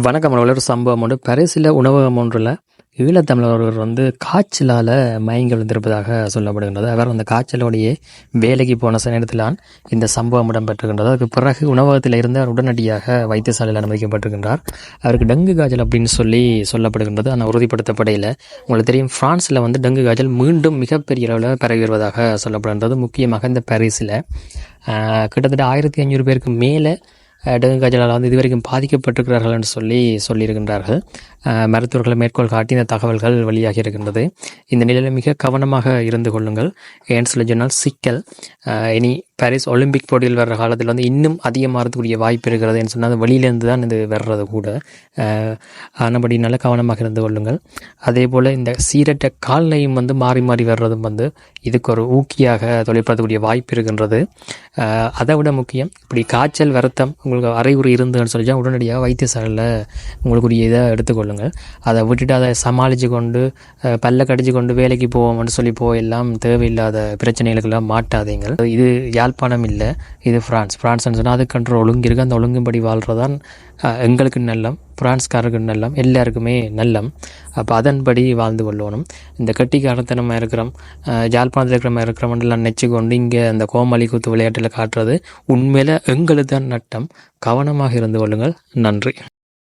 வணக்கம். ஒரு சம்பவம் ஒன்று பரிசில் உணவகம் ஒன்றில் ஈழத்தமிழர் ஒருவர் வந்து காய்ச்சலால் மயங்கி விழுந்திருப்பதாக சொல்லப்படுகின்றது. அவர் அந்த காய்ச்சலோடையே வேலைக்கு போன நேரத்திலான் இந்த சம்பவம் இடம்பெற்றிருக்கின்றது. அதுக்கு பிறகு உணவகத்தில் இருந்து அவர் உடனடியாக வைத்தியசாலையில் அனுமதிக்கப்பட்டிருக்கின்றார். அவருக்கு டெங்கு காய்ச்சல் அப்படின்னு சொல்லி சொல்லப்படுகின்றது. ஆனால் உறுதிப்படுத்தப்படையில் உங்களுக்கு தெரியும் ஃப்ரான்ஸில் வந்து டெங்கு காய்ச்சல் மீண்டும் மிகப்பெரிய அளவில் பரவி வருவதாக சொல்லப்படுகின்றது. முக்கியமாக இந்த பாரிஸில் கிட்டத்தட்ட ஆயிரத்தி ஐநூறு பேருக்கு மேலே டெங்கு காய்ச்சலால் வந்து இதுவரைக்கும் பாதிக்கப்பட்டிருக்கிறார்கள் என்று சொல்லி சொல்லியிருக்கின்றார்கள். மருத்துவர்களை மேற்கோள் காட்டி இந்த தகவல்கள் வெளியாகி இருக்கின்றது. இந்த நிலையில் மிக கவனமாக இருந்து கொள்ளுங்கள். ஏன்னு சொல்லி சொன்னால் சிக்கல் எனி இனி பாரிஸ் ஒலிம்பிக் போட்டியில் வர்ற காலத்தில் வந்து இன்னும் அதிகமாகறதுக்குரிய வாய்ப்பு இருக்கிறதுன்னு சொன்னால் அது வெளியிலேருந்து தான் இது வர்றது கூட. ஆனபடி நல்ல கவனமாக இருந்து கொள்ளுங்கள். அதே போல் இந்த சீரற்ற கால்நிலையும் வந்து மாறி மாறி வர்றதும் வந்து இதுக்கு ஒரு ஊக்கியாக தொழிற்படுத்தக்கூடிய வாய்ப்பு இருக்கின்றது. அதை விட முக்கியம் இப்படி காய்ச்சல் வருத்தம் உங்களுக்கு அறைகுறி இருந்துன்னு சொல்லி உடனடியாக வைத்தியசாலையில் உங்களுக்குரிய இதை எடுத்துக்கொள்ளுங்கள் அதை விட்டுட்டு அதை சமாளித்து கொண்டு பல்ல கடிச்சு கொண்டு வேலைக்கு போவோம்னு சொல்லி போயெல்லாம் தேவையில்லாத பிரச்சனைகளுக்கெல்லாம் மாட்டாதீங்க இது யாழ்ப்பாணம் இல்லை. இது ஃப்ரான்ஸ். ஃப்ரான்ஸ்னு சொன்னால் அதுக்கன்ற ஒழுங்கு இருக்குது அந்த ஒழுங்கும்படி வாழ்கிறதான் எங்களுக்கு நல்லம். பிரான்ஸ்காரருக்கு நல்லம். எல்லாருக்குமே நல்லம். அப்போ அதன்படி வாழ்ந்து கொள்ளணும். இந்த கட்டிக்காரத்தனமாக இருக்கிறோம். ஜாழ்ப்பாணத்தில் இருக்கிற மாதிரி இருக்கிறோம்லாம் நெச்சு கொண்டு இங்கே அந்த கோமாளி கூத்து விளையாட்டில் காட்டுறது உண்மையில் எங்களுக்கு தான் நட்டம். கவனமாக இருந்து கொள்ளுங்கள். நன்றி.